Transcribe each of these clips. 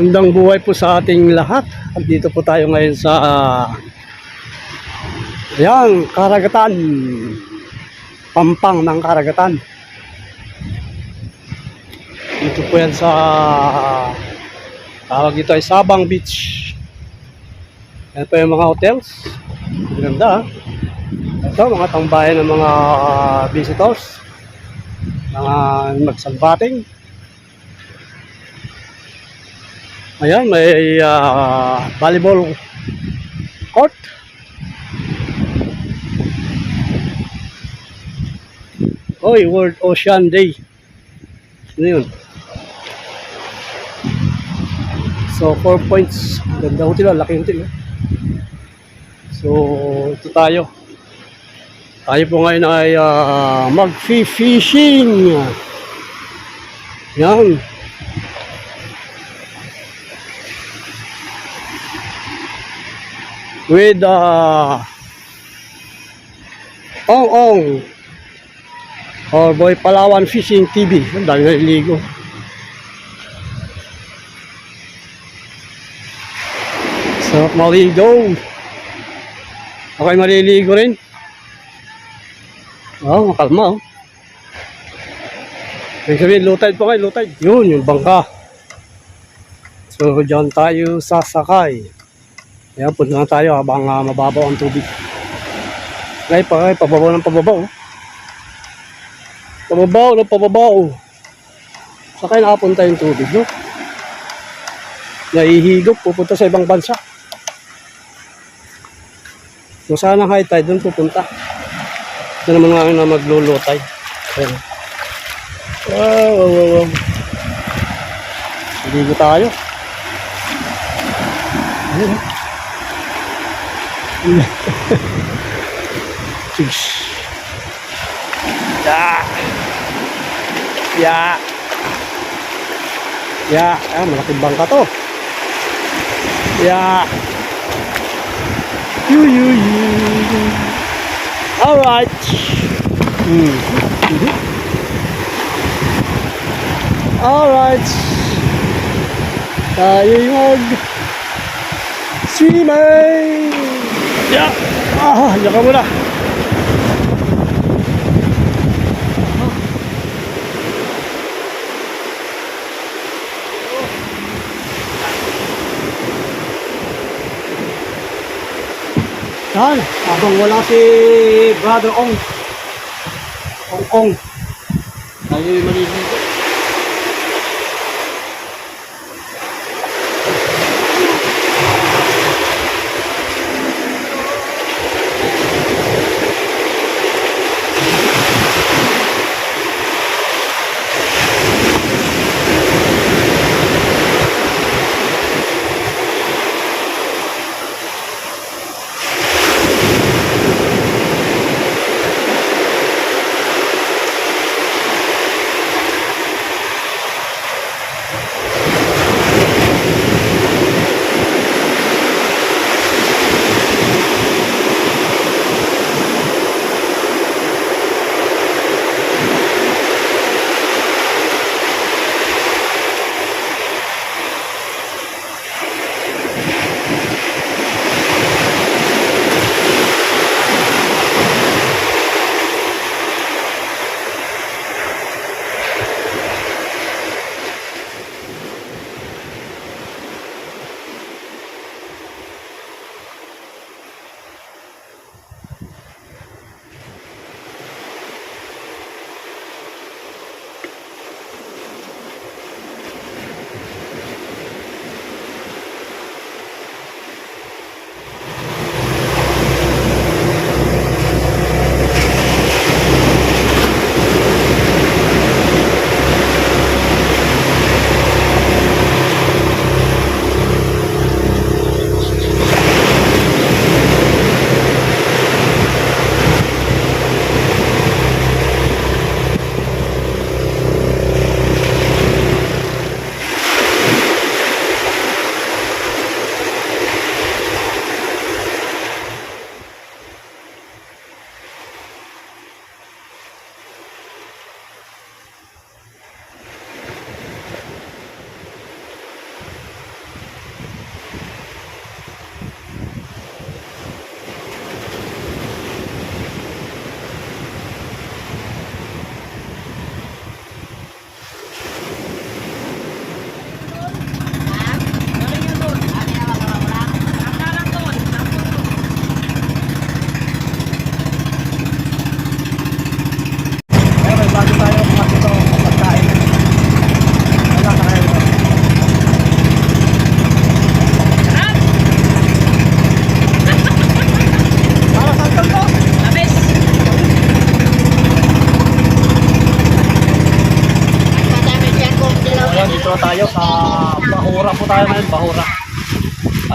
Magandang buhay po sa ating lahat. At dito po tayo ngayon sa Ayan, karagatan. Pampang ng karagatan. Dito po yan sa tawag dito ay Sabang Beach. Yan po yung mga hotels. Maganda. ah. Ito, mga tambayan ng mga visitors. Mga magsalbating. Ayan, may ah, volleyball court. Oy, World Ocean Day. Ano yun? So, 4 points. Ganda hotel, laki hotel. Eh. So, ito tayo. Tayo po ngayon ay ah, mag-fishing. Yan. With uh, Ong Ong or Boy Palawan Fishing TV. Ang dami naliligo. Sarap maligo. Okay, maliligo rin. Oh, makalma oh. Ibig sabihin, low tide po kayo, low tide. Yun, yung bangka. So, dyan tayo sasakay. Ayan, punta na tayo habang ah, mababaw ang tubig. Ngayon pa, ngayon, pababaw ng pababaw. Pababaw ng pababaw. Saka nakapunta yung tubig, no? Naihigop, pupunta sa ibang bansa. Kung saan ang high tide, doon pupunta. Ito naman nga na maglulo tide. Ayan. Wow, wow, wow, wow. Ligo tayo. Ayan. Fish. Ya. Ya. Ya. Ah, malaking bangka to. Ya. Yu yu yu. Alright. Hmm. Mhm. Alright. Tayo mag swimming. Ya. Ah, diyan ka muna. Yan, habang wala si Brother Ong. Ong Ong. Tayo yung maliligo.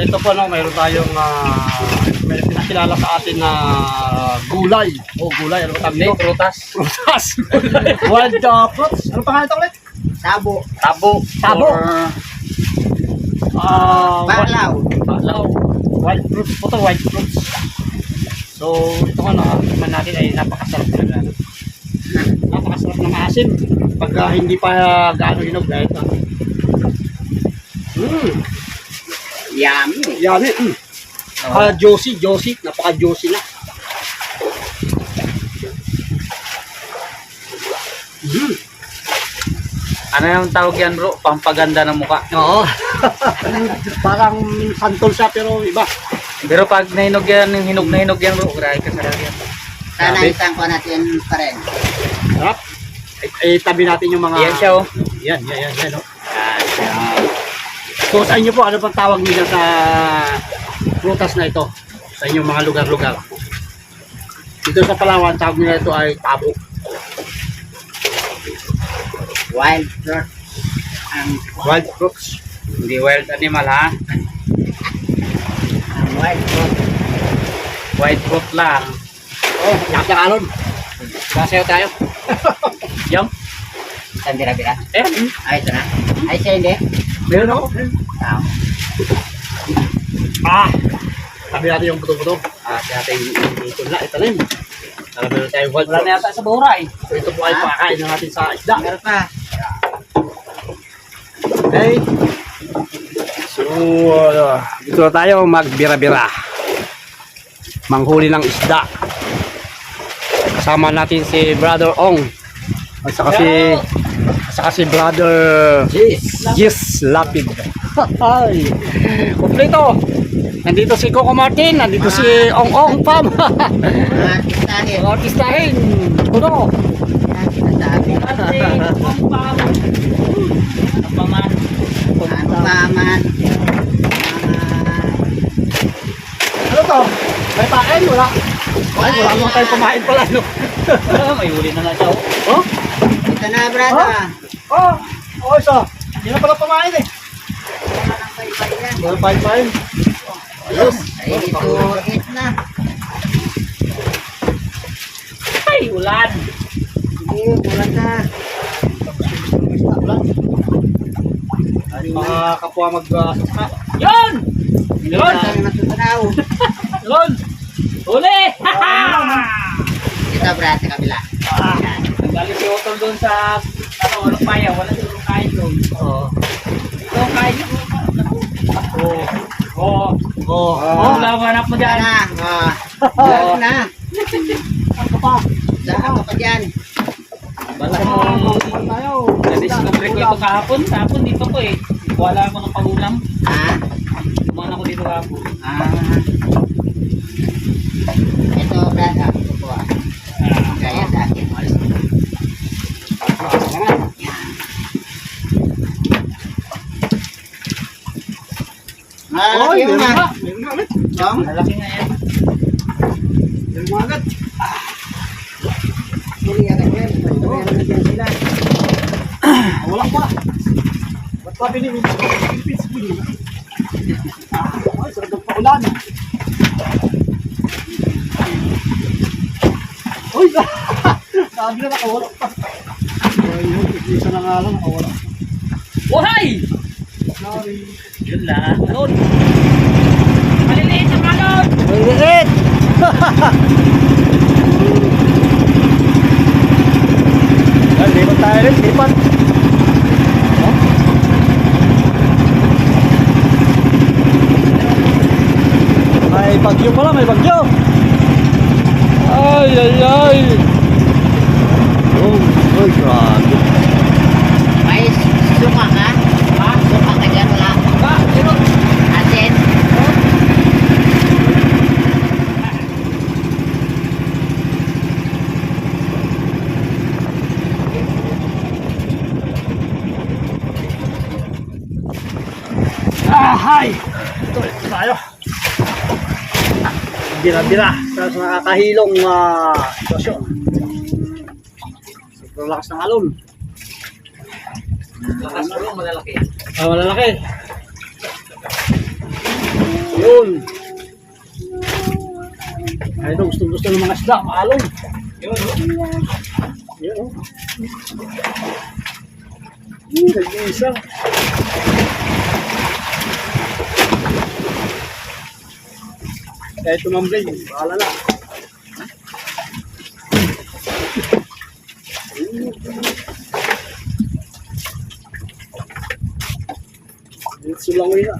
Ito po no, mayroon tayong ah, may pinakilala sa atin na gulay. Oh, gulay. Ano tawag dito? prutas. Prutas. Wild uh, fruits. Ano pangalan ito ulit? Tabo. Tabo. Tabo. Or Ah, Balaw. Balaw. Wild fruits po to, wild fruits. So, ito nga na, man natin ay napakasarap talaga. Napakasarap ng asim. Pag ah, hindi pa uh, gaano hinog dahil na. Mmm, Yummy. yummy. Mm. Ah, juicy, juicy. Napaka-juicy na. Mm. ano yung tawag yan bro? Pampaganda ng muka. Oo. Parang santol siya pero iba. Pero pag nahinog yan, yung hinog na hinog yan bro, grabe ka sarap yan. Sana Grabe. isang ko natin pa rin. Sarap. Eh, eh, tabi natin yung mga... Yan siya oh. Yan, yan, yan, yan. Oh. So sa inyo po, ano pang tawag nila sa prutas na ito? Sa inyong mga lugar-lugar. Dito sa Palawan, tawag nila ito ay tabo. Wild fruit. Ang, Wild fruits. Hindi wild animal ha. ang wild fruit. White fruit lang. Oh, nakakalon. Basayo tayo. Yung? Isang bira-bira. Eh, Ay, ito na. Ay, siya hindi. Meron ako. Tao. Ah! Sabi natin yung buto-buto. Ah, sabi natin yung na, italim. Alam tayong wild wala na yata sa buray. So ito po ay Ah. pakakain na natin sa isda. Meron pa. Okay. So, uh, dito na tayo magbira-bira. Manghuli ng isda. Kasama natin si Brother Ong. At saka si, at saka si Brother Jeez. Gis Lapid. Ay, kompleto. Nandito si Coco Martin, nandito si Ong Ong Pam. Mga artistahin. Mga artistahin. Kuno. Yan, sinasabi. Paman. Ang paman. Mga Ano to? May pain? Wala. Ay, wala mo tayong kumain pala, no? Ah, may huli na nga siya oh. Oh? Ito na, brada. Oh, oh, isa. Hindi na pala pamain eh. Wala. Wala pain. Ayos. Ay, ito, it na. Ay, ulan. Sige, bulan na. Mga kapwa mag-sasaka. Yun! Yun! Yun! Huli! Ito, brad, sa kabila. Yan. Galing si Otol doon sa ano, ano paya, wala siguro kain doon. Oo. Ito kain yun. Oo. Oo. Oo. Oh, wala mo anak mo Yan dyan. na. Ah. Yan na. Ano pa? Saan ka pa dyan? Wala Ano mo. Na-discover ko ito kahapon. Kahapon dito ko eh. Wala ako ng pangulam. Ah. Kumain ako dito kahapon. Ah. Ito, brad, ah. Ah. Kaya sa akin. Ah, Oy, yun meron na. Meron na ulit. Chong? Malaki nga yan. Meron na agad. Huli agad yan. Basta meron na dyan sila. Wala pa. Ba't pa binili? Philippines binili. Ah, ay, sarap ng paulan. Uy, sabi na nakawala pa. Ay, yun, isa na nga lang, nakawala. Buhay! Sorry. Yun lang. Malon! Maliliit na malon! Maliit! Ay, lipat tayo rin, lipat. Oh. May bagyo pala, may bagyo. Ay, ay, ay. Oh, ay, grabe. May suka ka? Ha? Suka ka dyan, wala? Ba, sino? Asin? Ah, hi! Ito, ito tayo. Bira-bira sa nakakahilong uh, sitwasyon. Sobrang lakas ng alon. Lakas mo, malalaki. Ah, malalaki. Yun. Ay, ito, gusto gusto ng mga isda, maalong. Yun. Yun. oh. Hmm, nag-iisa. Kaya tumambling, bahala na. Sulangoy na.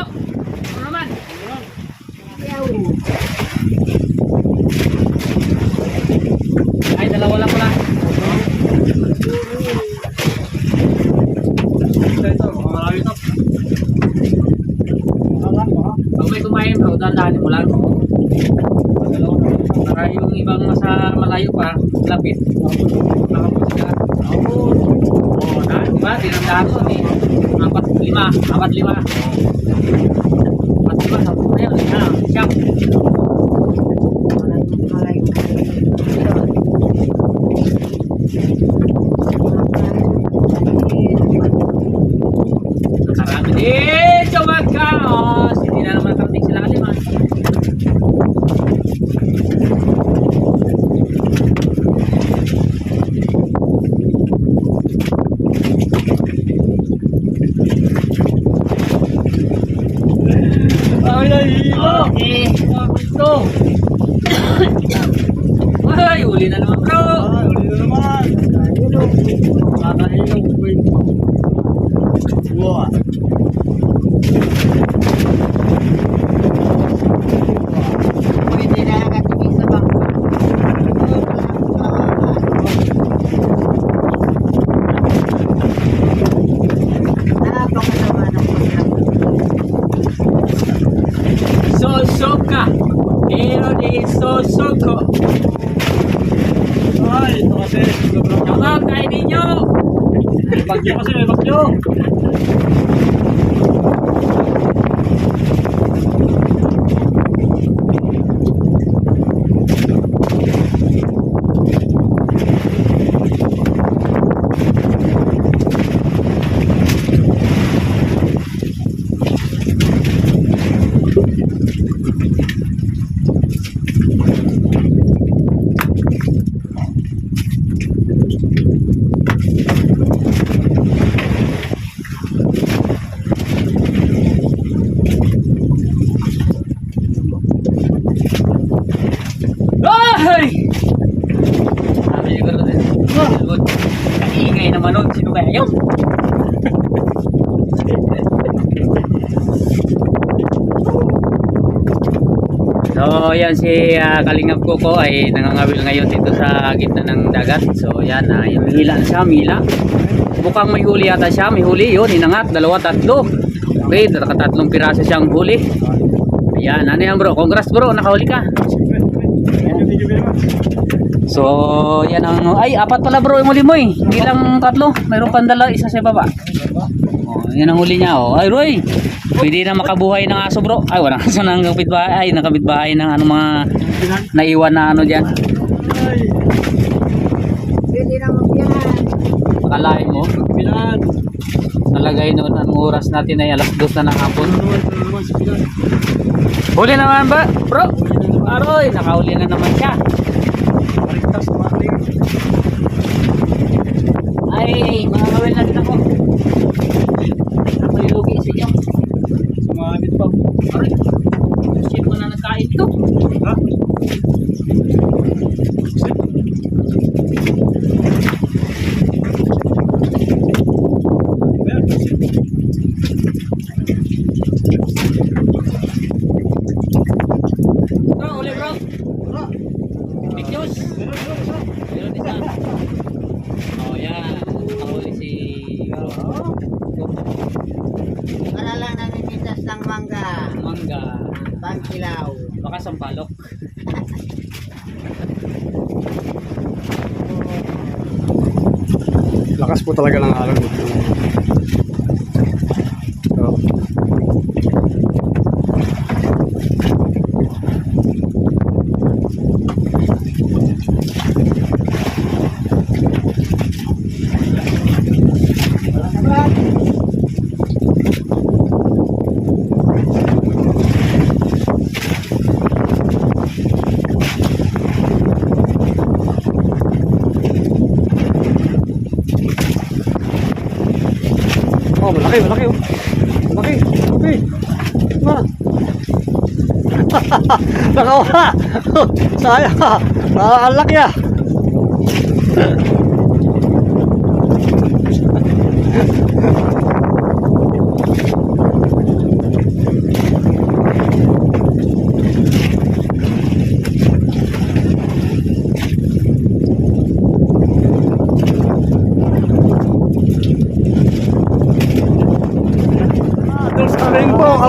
Bro! Ano naman? Ay, dalawa lang pala. Ito, ito, marami ito. Pag may kumain, bro, dandanin mo lang. Para yung ibang nasa malayo pa, lapit. Nakapos ka. Oo, na, di ba? Tinandaan ko eh. Apat, lima. Apat, lima. Thank you. May bagyo kasi, may bagyo. Ay! Sabi siguro din. Good. Kaingay naman nun. Sino kaya yun? So, yan si uh, Kalingap Koko ay nangangawil ngayon dito sa gitna ng dagat. So, yan, uh, yung hila siya, mila. Mukhang may huli yata siya, may huli yun, hinangat, dalawa, tatlo. Okay, nakatatlong piraso siyang huli. Ayan, ano yan bro? Congrats bro, nakahuli ka. Thank you, thank you very much. So, yan ang... Ay, apat pala bro yung huli mo eh. Hindi lang tatlo. Mayroon pang dala, isa sa baba. Oh, yan ang huli niya. Oh. Ay, Roy! Pwede na makabuhay ng aso bro. Ay, wala aso ng kapitbahay. Ay, ng kapitbahay ng ano mga naiwan na ano dyan. Pwede na magyan. Akalain mo. Pinan. Nalagay noon ang oras natin ay alas dos na ng hapon. Ano naman, ano. Huli naman ba, bro? Aroy, nakahuli na naman siya. Ay, mga kawilan na ko. Malugi sa inyo. Sumamit pa. Ay, shit mo na nakain to. Talaga ng malaki, malaki oh. Malaki, malaki. Ma. Nakawala. Sayang. Ah, ang laki ah.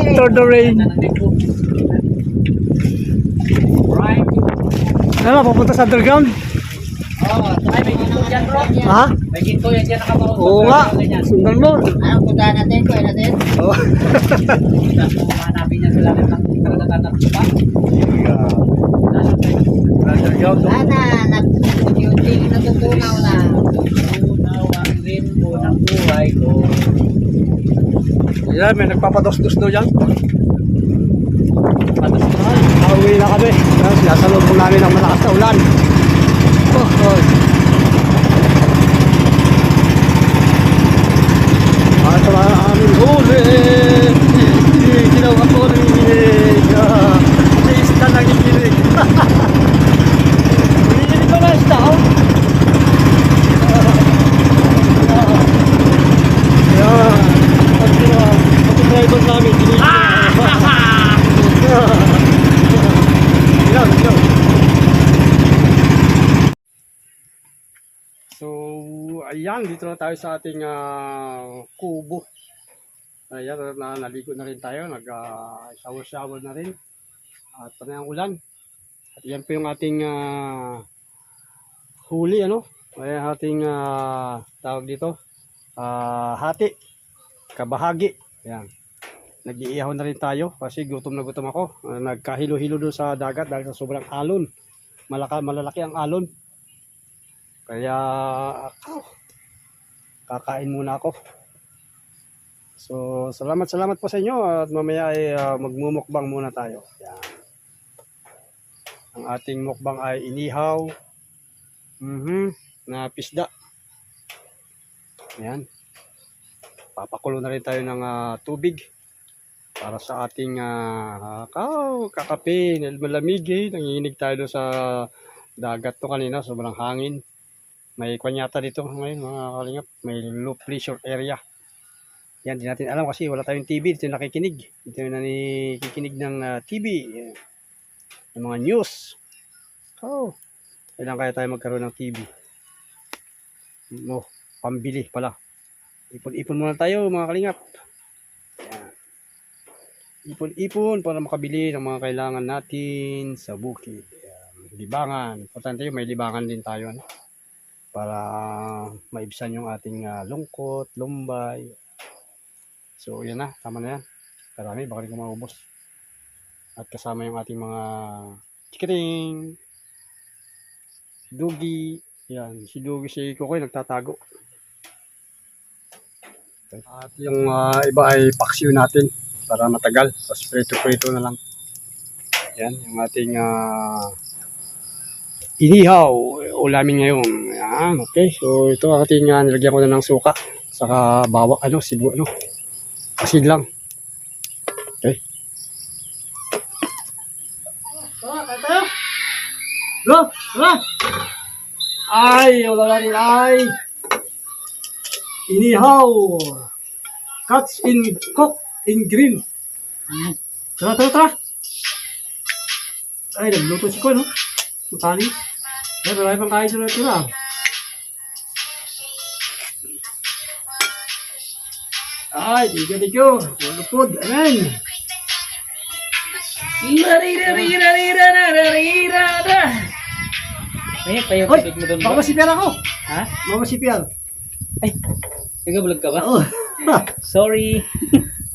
after the rain. Ano, papunta sa underground? Oo, Ay, may ginto dyan, bro. Ha? May ginto yan dyan nakabaon. Oo nga. Sundan mo. Anong puntahan natin? Kuya natin? Kung hanapin niya sila ng karagatan ng lupa. Underground. Sana, nag-duty, natutunaw na. Tunaw ang limbo ng buhay ko. Yan, may nagpapados-dos daw dyan. Patas na. Pauwi na kami. Sinasalog po namin ang malakas na ulan. Oh, oh. At sa mga aming huli. Ginawa ko rin. Ah, Sa isda nanginginig. Nanginginig ba na isda? oh? Yan. Pag ginawa, pag driver namin, giniginig. Ilaw, ilaw. So, ayan, dito na tayo sa ating ah, kubo. Ayan, na, naligo na rin tayo, nag-shower-shower na rin. At pa na ang ulan. At yan po yung ating ah, huli, ano? Ayan, ating ah, tawag dito, ah, hati, kabahagi. Ayan. Nag-iihaw na rin tayo kasi gutom na gutom ako. Ah, nagkahilo-hilo doon sa dagat dahil sa sobrang alon. Malaka, malalaki ang alon. Kaya ako, kakain muna ako. So, salamat salamat po sa inyo at mamaya ay ah, magmumukbang muna tayo. Yan. Ang ating mukbang ay inihaw mhm na pisda. Yan. Papakulo na rin tayo ng ah, tubig para sa ating uh, kakape, malamig eh. Nanginginig tayo sa dagat to kanina, sobrang hangin. May kwanyata dito ngayon mga kalingap, may low pressure area. Yan, di natin alam kasi wala tayong TV, dito nakikinig. Dito yung nakikinig ng ah, TV, eh, ng mga news. Oh, kailan kaya tayo magkaroon ng TV? No, pambili pala. Ipon-ipon muna tayo mga kalingap. Yan. Ipon-ipon para makabili ng mga kailangan natin sa bukid. Yan. Libangan. Importante yun, may libangan din tayo. Ano? Para maibsan yung ating ah, lungkot, lumbay. So, yan na. Tama na yan. Karami, baka rin ko. At kasama yung ating mga chikiting, dugi. Yan, si dugi, si Kukoy nagtatago. At yung ah, iba ay paksiw natin para matagal. Tapos prito-prito na lang. Yan, yung ating ah, inihaw ulamin ngayon. Yan, okay. So ito ating uh, nilagyan ko na ng suka. Saka bawang, ano, sibu, ano. Asin lang. Okay. Bro, tara. Ay, wala na rin ay. Inihaw. Cuts in cook in grill. Tara, tara, tara. Ay, nagluto si Ko, no? Sukali. Ay, marami pang kain sa tira. Ay, tiga tiga. Lupod, amen. Ay, payo Hoy, mo doon baka ba? masipyan ako. Ha? Baka masipyan. Ay, nag-vlog ka ba? Oo. Sorry.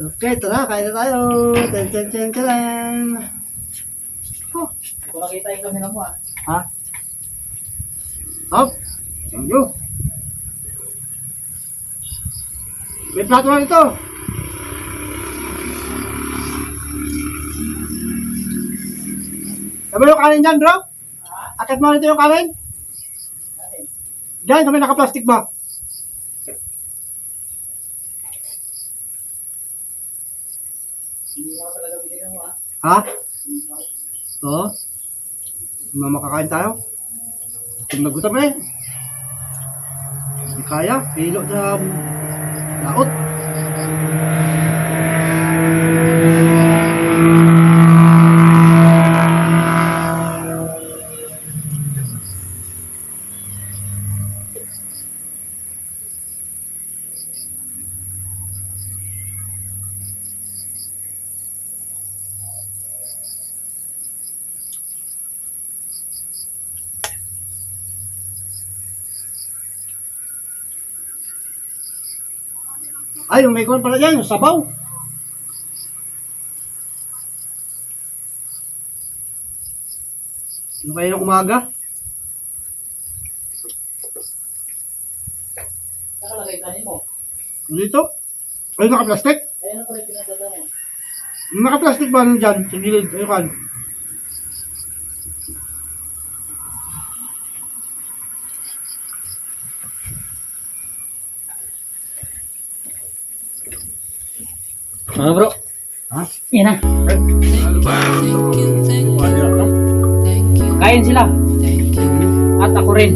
okay, tara, kain na tayo. Ten, ten, ten, ten. Kung nakita yung kamera mo ah. Ha? Up. Thank you. May plato na ito. Sabi yung kanin dyan, bro? Akit mo nito yung kanin? Diyan, kami naka-plastic ba? Ha? Oo. Mga makakain tayo. Kung nagutom eh. Kaya. Hilo sa laot. Ay, yung may kuwan pala yan, yung sabaw. Yung kayo ng umaga. Nakalagay kanin mo. Dito. Ay, naka-plastic. Ang pala yung pinadala mo. Naka-plastic ba nun dyan? Sa gilid. Ayun kan. Mga bro. Ha? Yan na. Kain sila. At ako rin.